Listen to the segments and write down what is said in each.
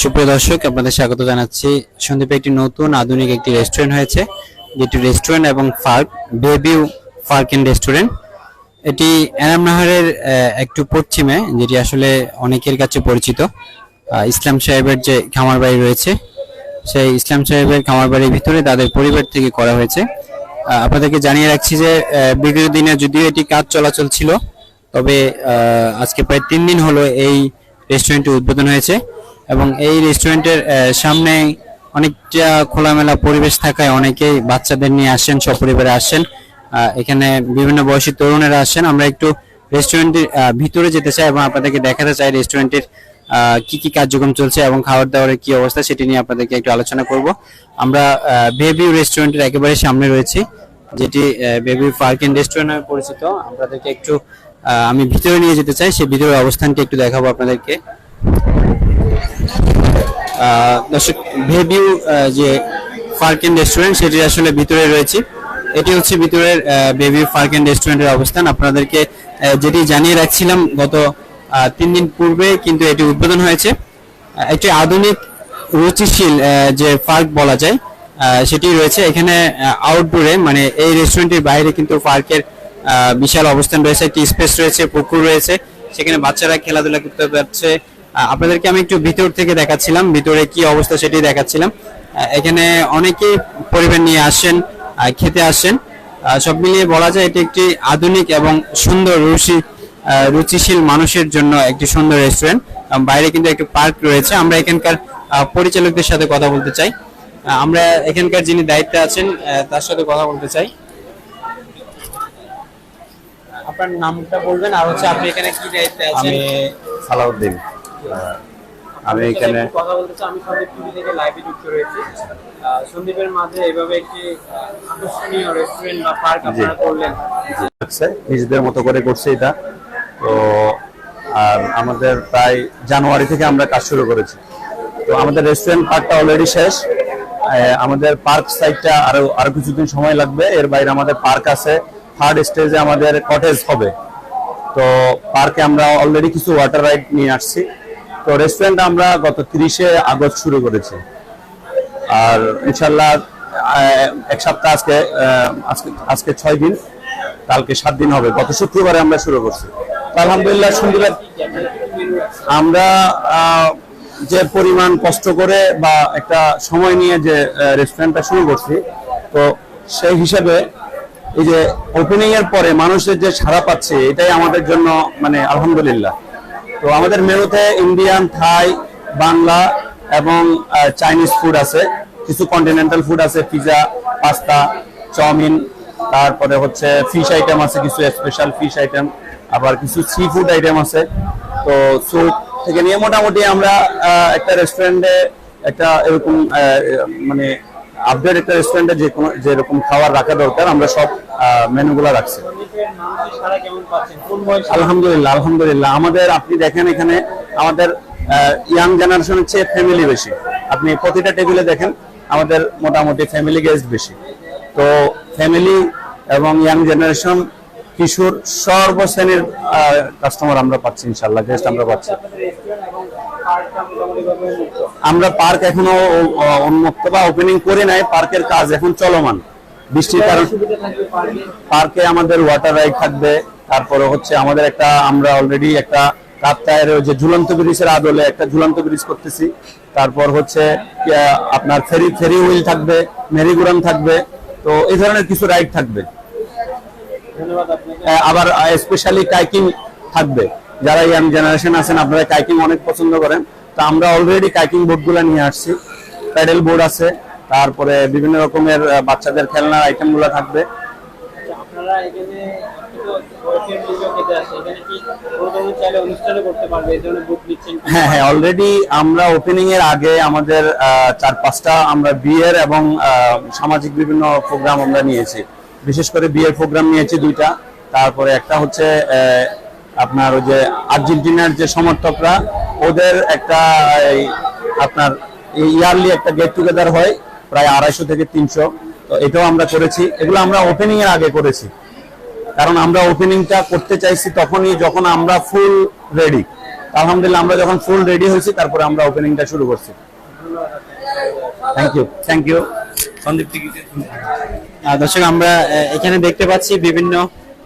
সুপ্রিয় দর্শক আপনাদের স্বাগত জানাচ্ছি। সন্দীপে একটি নতুন আধুনিক একটি রেস্টুরেন্ট হয়েছে যেটি রেস্টুরেন্ট এবং ফার্ক বেবিউ ফার্ক এন্ড রেস্টুরেন্ট এটি এনামনাহারের আহ, একটু পশ্চিমে যেটি আসলে অনেকের কাছে পরিচিত। ইসলাম সাহেবের যে খামার বাড়ি রয়েছে সেই ইসলাম সাহেবের খামার বাড়ির ভিতরে তাদের পরিবার থেকে করা হয়েছে। আপনাদেরকে জানিয়ে রাখছি যে বিগত দিনে যদিও এটি কাজ চলাচল ছিল তবে আজকে প্রায় তিন দিন হলো এই রেস্টুরেন্টটি উদ্বোধন হয়েছে। এবং এই রেস্টুরেন্টের সামনে অনেকটা খোলামেলা পরিবেশ থাকায় অনেকেই বাচ্চাদের নিয়ে আসেন, সপরিবারে আসেন। এখানে বিভিন্ন বয়সী তরুণেরা আসেন। আমরা একটু রেস্টুরেন্টের ভিতরে যেতে চাই এবং আপনাদেরকে দেখাতে চাই রেস্টুরেন্টের কি কি কার্যক্রম চলছে এবং খাবার দাবারের কি অবস্থা সেটি নিয়ে আপনাদেরকে একটু আলোচনা করব। আমরা বেবিউ রেস্টুরেন্টের একেবারে সামনে রয়েছি, যেটি বেবি পার্ক এন্ড রেস্টুরেন্ট নামে পরিচিত। আপনাদেরকে একটু আমি ভিতরে নিয়ে যেতে চাই সেই ভিতরের অবস্থানটি একটু দেখাবো আপনাদেরকে। দর্শক ভেবিউ যে পার্ক এন্ড রেস্টুরেন্ট, সেটি আসলে ভিতরে রয়েছে। এটি হচ্ছে ভিতরের বেবি পার্ক এন্ড রেস্টুরেন্টের অবস্থান। আপনাদেরকে যেটি জানিয়ে রাখছিলাম, গত তিন দিন পূর্বে কিন্তু এটি উদ্বোধন হয়েছে। একটি আধুনিক রুচিশীল যে পার্ক বলা যায় সেটি রয়েছে। এখানে আউটডোরে মানে এই রেস্টুরেন্টের বাইরে কিন্তু পার্কের বিশাল অবস্থান রয়েছে। একটি স্পেস রয়েছে, পুকুর রয়েছে। সেখানে বাচ্চারা খেলাধুলা করতে পারছে আপনাদেরকে আমি একটু ভিতর থেকে দেখাচ্ছিলাম, ভিতরে কি অবস্থা সেটি দেখাচ্ছিলাম। এখানে অনেকেই পরিবার নিয়ে আসেন খেতে আসেন। সব মিলিয়ে বলা যায় এটি একটি আধুনিক এবং সুন্দর রুচি রুচিশীল মানুষের জন্য একটি সুন্দর রেস্টুরেন্ট বাইরে কিন্তু একটি পার্ক রয়েছে। আমরা এখানকার পরিচালকদের সাথে কথা বলতে চাই। আমরা এখানকার যিনি দায়িত্বে আছেন তার সাথে কথা বলতে চাই। আপনার নামটা বলবেন, আর হচ্ছে আপনি এখানে কি দায়িত্বে আছেন? আমি সালাউদ্দিন। আমি এখানে কথা বলতে চাই। আমি সন্দীপ টিভি থেকে লাইভে যুক্ত রয়েছি। সন্দীপের মাঝে এভাবে একটি আকর্ষণীয় রেস্টুরেন্ট বা পার্ক আপনারা করলেন। লাগছে নিজেদের মতো করে করছি এটা। তো আর আমাদের প্রায় জানুয়ারি থেকে আমরা কাজ শুরু করেছি। তো আমাদের রেস্টুরেন্ট পার্কটা অলরেডি শেষ। আমাদের পার্ক সাইডটা আরও আরও কিছুদিন সময় লাগবে। এর বাইরে আমাদের পার্ক আছে। থার্ড স্টেজে আমাদের কটেজ হবে। তো পার্কে আমরা অলরেডি কিছু ওয়াটার রাইড নিয়ে আসছি। তো রেস্টুরেন্ট আমরা গত তিরিশে আগস্ট শুরু করেছি। আর ইনশাল্লাহ এক সপ্তাহ আজকে আজকে আজকে ছয় দিন, কালকে সাত দিন হবে। গত শুক্রবারে আমরা শুরু করছি। আলহামদুলিল্লাহ সুন্দর আমরা যে পরিমাণ কষ্ট করে বা একটা সময় নিয়ে যে রেস্টুরেন্টটা শুরু করছি, তো সেই হিসাবে এই যে ওপেনিং এর পরে মানুষের যে সাড়া পাচ্ছে, এটাই আমাদের জন্য মানে আলহামদুলিল্লাহ। তো আমাদের মেনুতে ইন্ডিয়ান থাই বাংলা এবং চাইনিজ ফুড আছে। কিছু কন্টিনেন্টাল ফুড আছে পিজা পাস্তা চাউমিন, তারপরে হচ্ছে ফিশ আইটেম আছে, কিছু স্পেশাল ফিশ আইটেম আবার কিছু সি ফুড আইটেম আছে। তো স্যুপ থেকে নিয়ে মোটামুটি আমরা একটা রেস্টুরেন্টে একটা এরকম মানে আপডেট একটা রেস্টুরেন্টে যে কোনো যেরকম খাবার রাখা দরকার, আমরা সব মেনুগুলো রাখছি। আলহামদুলিল্লাহ আলহামদুলিল্লাহ। আমাদের, আপনি দেখেন এখানে আমাদের ইয়াং জেনারেশনের চেয়ে ফ্যামিলি বেশি। আপনি প্রতিটা টেবিলে দেখেন, আমাদের মোটামুটি ফ্যামিলি গেস্ট বেশি। তো ফ্যামিলি এবং ইয়াং জেনারেশন কিশোর সর্বশ্রেণীর কাস্টমার আমরা পাচ্ছি ইনশাল্লাহ গেস্ট আমরা পাচ্ছি। আমরা পার্ক এখনও উন্মুক্ত বা ওপেনিং করে নাই পার্কের কাজ এখন চলমান। বৃষ্টির কারণ পার্কে? আমাদের ওয়াটার রাইড থাকবে তারপরে হচ্ছে আমাদের একটা আমরা অলরেডি একটা কাপ্তায়ের যে ঝুলন্ত ব্রিজের আদলে একটা ঝুলন্ত ব্রিজ করতেছি। তারপর হচ্ছে আপনার ফেরি ফেরি হুইল থাকবে মেরিগুরান থাকবে তো এই ধরনের কিছু রাইড থাকবে। আবার স্পেশালি কাইকিং থাকবে। যারা ইয়াং জেনারেশন আছেন আপনারা কাইকিং অনেক পছন্দ করেন। তো আমরা অলরেডি কাইকিং বোর্ডগুলো নিয়ে আসছি। প্যাডেল বোর্ড আছে তারপরে বিভিন্ন রকমের বাচ্চাদের খেলনার আইটেমগুলো থাকবে। আচ্ছা, আপনারা এখানে? হ্যাঁ হ্যাঁ অলরেডি আমরা ওপেনিং এর আগে আমাদের চার পাঁচটা আমরা বিয়ের এবং সামাজিক বিভিন্ন প্রোগ্রাম আমরা নিয়েছি। বিশেষ করে বিয়ের প্রোগ্রাম নিয়েছি দুইটা। তারপরে একটা হচ্ছে আহ, আপনার ওই যে আর্জেন্টিনার যে সমর্থকরা, ওদের একটা আপনার ইয়ারলি একটা গেট টুগেদার হয়, প্রায় আড়াইশো থেকে তিনশো। তো এটাও আমরা করেছি। এগুলো আমরা ওপেনিং এর আগে করেছি। কারণ আমরা ওপেনিংটা করতে চাইছি তখনই যখন আমরা ফুল রেডি আলহামদুলিল্লাহ, আমরা যখন ফুল রেডি হয়েছি, তারপরে আমরা ওপেনিংটা শুরু করছি। Thank you thank you Sandip দর্শক, আমরা এখানে দেখতে পাচ্ছি বিভিন্ন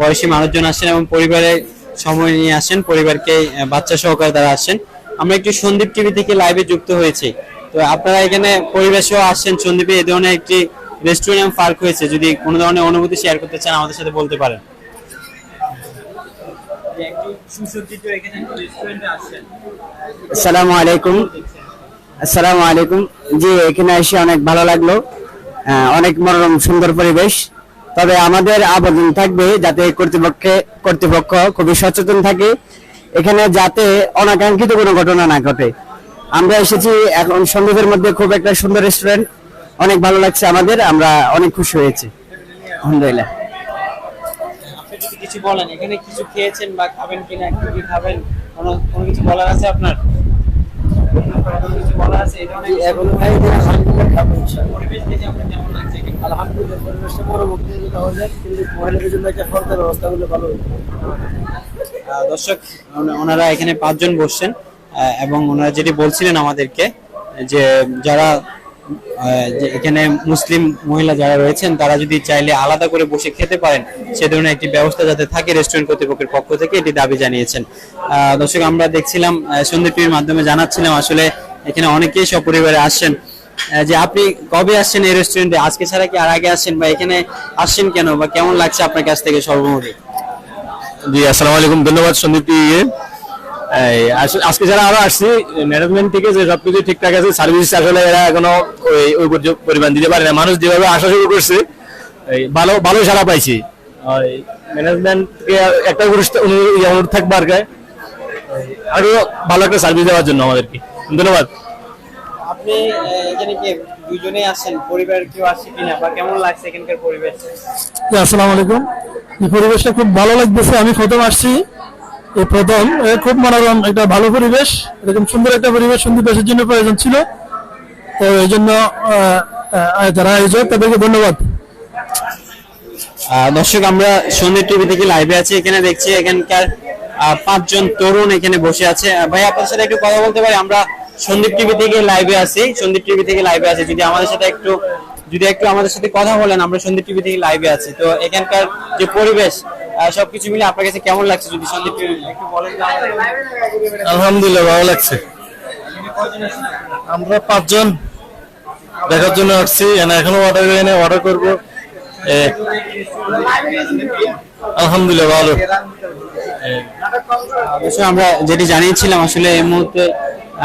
বয়সী মানুষজন আসছেন এবং পরিবারের সময় নিয়ে আসেন, পরিবারকে বাচ্চা সহকারে তারা আসছেন আমরা একটি সন্দীপ টিভি থেকে লাইভে যুক্ত হয়েছি। তো আপনারা এখানে পরিবেশেও আসছেন। সন্দীপে এই ধরনের একটি রেস্টুরেন্ট পার্ক হয়েছে। যদি কোনো ধরনের অনুভূতি শেয়ার করতে চান, আমাদের সাথে বলতে পারেন। আসসালামু আলাইকুম। আসসালামু আলাইকুম। জি, এখানে এসে অনেক ভালো লাগল। অনেক মনোরম, সুন্দর পরিবেশ। তবে আমাদের আবেদন থাকবে যাতে কর্তৃপক্ষে কর্তৃপক্ষ খুবই সচেতন থাকে। এখানে যাতে অনাকাঙ্ক্ষিত কোনো ঘটনা না ঘটে। আমরা এসেছি এখন সন্দ্বীপের মধ্যে খুব একটা সুন্দর রেস্টুরেন্ট অনেক ভালো লাগছে আমাদের আমরা অনেক খুশি হয়েছি। আলহামদুলিল্লাহ। আপনি যদি কিছু বলেন এখানে কিছু খেয়েছেন বা খাবেন কিনা কি কি খাবেন? কোনো কোনো কিছু বলার আছে আপনার? কোনো কিছু বলার আছে? ধরনের দর্শক, ওনা- ওনারা এখানে পাঁচজন বসছেন এবং ওনারা যেটি বলছিলেন আমাদেরকে, যে যারা এখানে মুসলিম মহিলা যারা রয়েছেন, তারা যদি চাইলে আলাদা করে বসে খেতে পারেন, সে ধরনের একটি ব্যবস্থা যাতে থাকে রেস্টুরেন্ট কর্তৃপক্ষের পক্ষ থেকে, এটি দাবি জানিয়েছেন। দর্শক, আমরা দেখছিলাম সন্দীপ মাধ্যমে জানাচ্ছিলাম, আসলে এখানে অনেকেই সপরিবারে আসছেন যে আপনি কবে আসছেন এই রেস্টুরেন্টে আজকে ছাড়া কি আর আগে আসছেন? বা এখানে আসছেন কেন? বা কেমন লাগছে আপনার কাছ থেকে সর্বমোটে? জি, আসসালামু আলাইকুম। ধন্যবাদ সন্দীপ টিকে আজকে যারা আরও আসছি ম্যানেজমেন্ট থেকে যে সবকিছু ঠিকঠাক আছে সার্ভিস আসলে এরা এখনও ওই পরিমাণ দিতে পারে না। মানুষ যেভাবে আসা শুরু করছে ভালো ভালো সারা পাইছি। ম্যানেজমেন্টকে একটা ইয়ে অনুরোধ থাকবে আর আরও ভালো একটা সার্ভিস দেওয়ার জন্য আমাদেরকে। ধন্যবাদ। আপনি এখানে কি দুজনে পরিবার কেউ কিনা? বা কেমন লাগছে এখানকার পরিবেশ? আসসালামু আলাইকুম। এই পরিবেশটা খুব ভালো লাগতেছে। আমি প্রথম আসছি। এই প্রথম এ খুব মনোরম একটা ভালো পরিবেশ। এরকম সুন্দর একটা পরিবেশ সুন্দর দেশের জন্য প্রয়োজন ছিল। তো এই জন্য যারা আয়োজক তাদেরকে ধন্যবাদ। আহ, দর্শক আমরা সন্ধ্যে টিভি থেকে লাইভে আছি। এখানে দেখছি এখানকার আহ, পাঁচজন তরুণ এখানে বসে আছে। ভাই আপনার সাথে একটু কথা বলতে পারি? আমরা সন্দীপ টিভি থেকে লাইভে আছি। সন্দীপ টিভি থেকে লাইভে আছি। যদি আমাদের সাথে একটু যদি একটু আমাদের সাথে কথা বলেন আমরা সন্দীপ টিভি থেকে লাইভে আছি। তো এখানকার যে পরিবেশ সবকিছু মিলে আপনার কাছে কেমন লাগছে যদি সন্দীপ টিভি একটু বলেন? আলহামদুলিল্লাহ ভালো লাগছে। আমরা পাঁচজন দেখার জন্য আসছি। এখনও অর্ডার করে অর্ডার করব। আলহামদুলিল্লাহ ভালো। আমরা যেটি জানিয়েছিলাম আসলে এই মুহূর্তে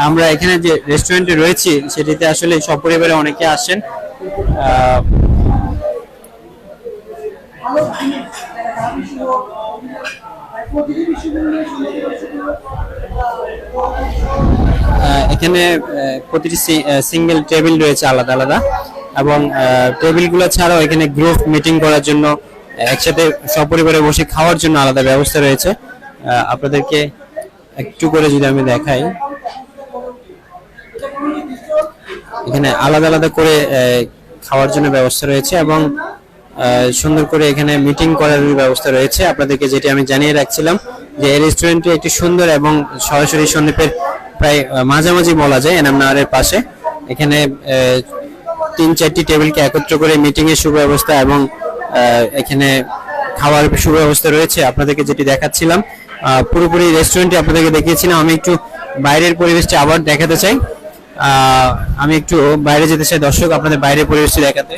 আমরা এখানে যে রেস্টুরেন্টে রয়েছি, সেটিতে আসলে সপরিবারে অনেকে আসেন। এখানে প্রতিটি সিঙ্গেল টেবিল রয়েছে আলাদা আলাদা। এবং টেবিলগুলো ছাড়াও এখানে গ্রুপ মিটিং করার জন্য, একসাথে সপরিবারে বসে খাওয়ার জন্য আলাদা ব্যবস্থা রয়েছে। আপনাদেরকে একটু করে যদি আমি দেখাই। এখানে আলাদা আলাদা করে খাওয়ার জন্য ব্যবস্থা রয়েছে এবং সুন্দর করে এখানে মিটিং করার ব্যবস্থা রয়েছে। আপনাদেরকে যেটি আমি জানিয়ে রাখছিলাম যে এই রেস্টুরেন্টটি একটি সুন্দর এবং সরাসরি সন্দীপের প্রায় মাঝামাঝি বলা যায় এনাম নাহারের পাশে। এখানে তিন চারটি টেবিলকে একত্র করে মিটিং এর সুব্যবস্থা এবং এখানে খাওয়ার সুব্যবস্থা রয়েছে। আপনাদেরকে যেটি দেখাচ্ছিলাম পুরোপুরি রেস্টুরেন্টটি আপনাদেরকে দেখিয়েছিলাম। আমি একটু বাইরের পরিবেশটা আবার দেখাতে চাই। আমি একটু বাইরে যেতে চাই। দর্শক, আপনাদের বাইরে পরিবেশটি দেখাতে।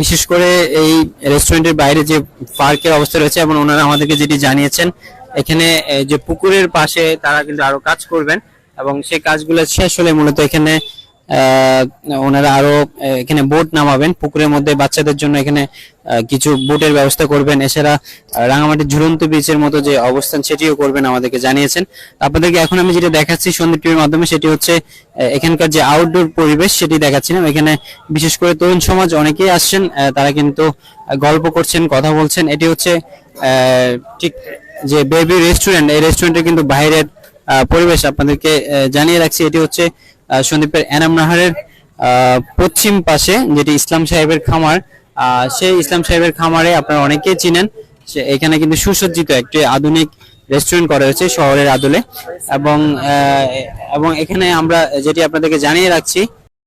বিশেষ করে এই রেস্টুরেন্টের বাইরে যে পার্কের অবস্থা রয়েছে, এবং ওনারা আমাদেরকে যেটি জানিয়েছেন, এখানে যে পুকুরের পাশে তারা কিন্তু আরও কাজ করবেন, এবং সেই কাজগুলো শেষ হলে মূলত এখানে ওনারা আরও এখানে বোট নামাবেন, পুকুরের মধ্যে বাচ্চাদের জন্য এখানে কিছু বোটের ব্যবস্থা করবেন। এছাড়া রাঙামাটির ঝুলন্ত বিচের মতো যে অবস্থান সেটিও করবেন আমাদেরকে জানিয়েছেন। আপনাদেরকে এখন আমি যেটা দেখাচ্ছি সন্দীপ টিভির মাধ্যমে, সেটি হচ্ছে এখানকার যে আউটডোর পরিবেশ, সেটি দেখাচ্ছিলাম। এখানে বিশেষ করে তরুণ সমাজ, অনেকেই আসছেন তারা কিন্তু গল্প করছেন, কথা বলছেন। এটি হচ্ছে ঠিক যে বেবি রেস্টুরেন্ট, এই রেস্টুরেন্টের কিন্তু বাইরের পরিবেশ আপনাদেরকে জানিয়ে রাখছি। এটি হচ্ছে সন্দীপের এনাম নাহারের পশ্চিম পাশে যেটি ইসলাম সাহেবের খামার সেই ইসলাম সাহেবের খামারে আপনারা অনেকেই চিনেন এখানে কিন্তু সুসজ্জিত একটি আধুনিক রেস্টুরেন্ট করা হয়েছে শহরের আদলে। এবং এবং এখানে আমরা যেটি আপনাদেরকে জানিয়ে রাখছি